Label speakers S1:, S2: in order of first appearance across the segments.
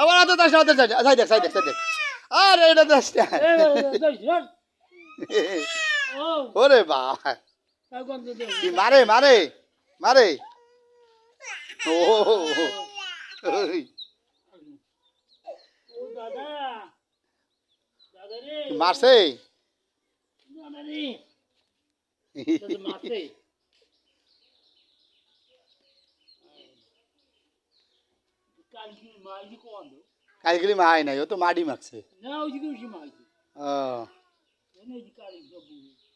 S1: আবার হাতে দাস হাতে সাইড সাইড দেখ সাইড দেখ সাইড দেখ আরে এটা দাস ওরে। কি মারে মারে মারে। ও মারছে?
S2: মারছে। কালকে
S1: মায় নাই ও তো মাডি
S2: সব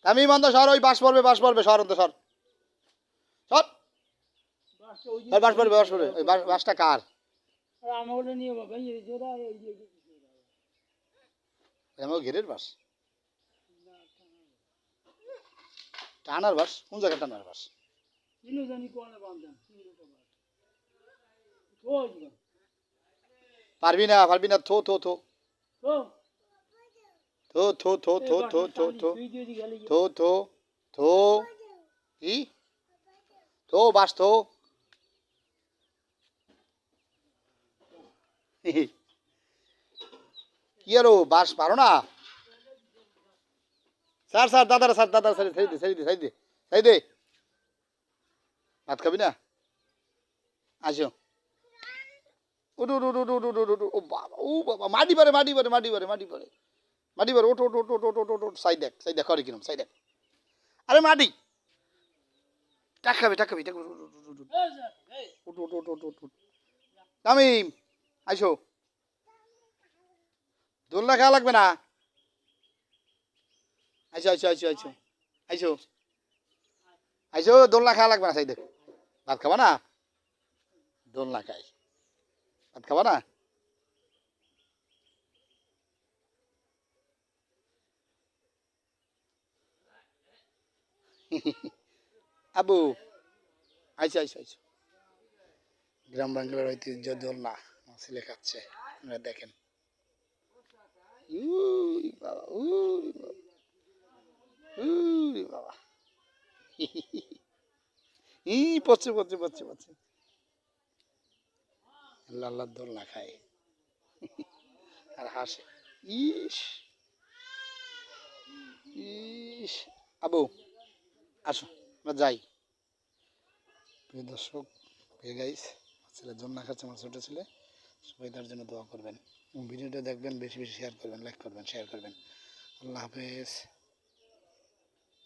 S1: আমি মন্দ সর ওই বাস পড়বে বাস পড়বে সর অন্ত সর সর বাস পড়বে বাস পড়বে ওই বাসটা কার
S2: আমার
S1: ঘেরের বাস টানার বাস কোন জায়গায় টানার বাস
S2: জানি কোনে বান্ধন তিনও তো বাস ওই যে
S1: পারবি না পারবি না থো থো থো থো থো থো থো থো থো থো থো থো থো কি থো বাস থো কি আরও বাস পারো না স্যার স্যার দাদারা স্যার দাদা স্যার সাই দে সাই দে সাই দে সাই দে ভাত খাবি না আসো উঠু উঠু উঠু উঠু উঠু ও বাবা ও বাবা মাটি পারে মাটি পারে মাটি পারে মাটি পারে মাটি পারে ওঠো ওঠো ওঠো ওঠো ওঠো ওঠো সাই দেখ সাই দেখ করে কিরম সাই দেখ আরে মাটি টাক খাবি টাক খাবি টাক উঠু উঠু উঠু উঠু
S2: এই যে, এই
S1: উঠু উঠু উঠু উঠু উঠু তামিম আইসো দোলনা খাওয়া লাগবে না আইসো আইসো আইসো আইসো আইসো আইসো দোলনা খাওয়া লাগবে না সাই দেখ ভাত খাবা না দোলনা খাই ভাত খাবা না? আবু, আইসো আইসো আইসো। গ্রাম বাংলার ঐতিহ্য দোলনা ছেলে খাচ্ছে, আপনারা দেখেন। উই বাবা উই বাবা বাবা। ই পড়ছে পড়ছে পড়ছে পড়ছে লাল্লার দোলনা খায়। আর হাসে, ইস ইস। আবু, আসো, আমরা যাই। প্রিয় দর্শক প্রিয় গাইস ছেলের জন্য খাচ্ছে, আমার ছোটো ছেলে। সবাই তার জন্য দোয়া করবেন। ভিডিওটা দেখবেন, বেশি বেশি শেয়ার করবেন লাইক করবেন শেয়ার করবেন। আল্লাহ হাফেজ।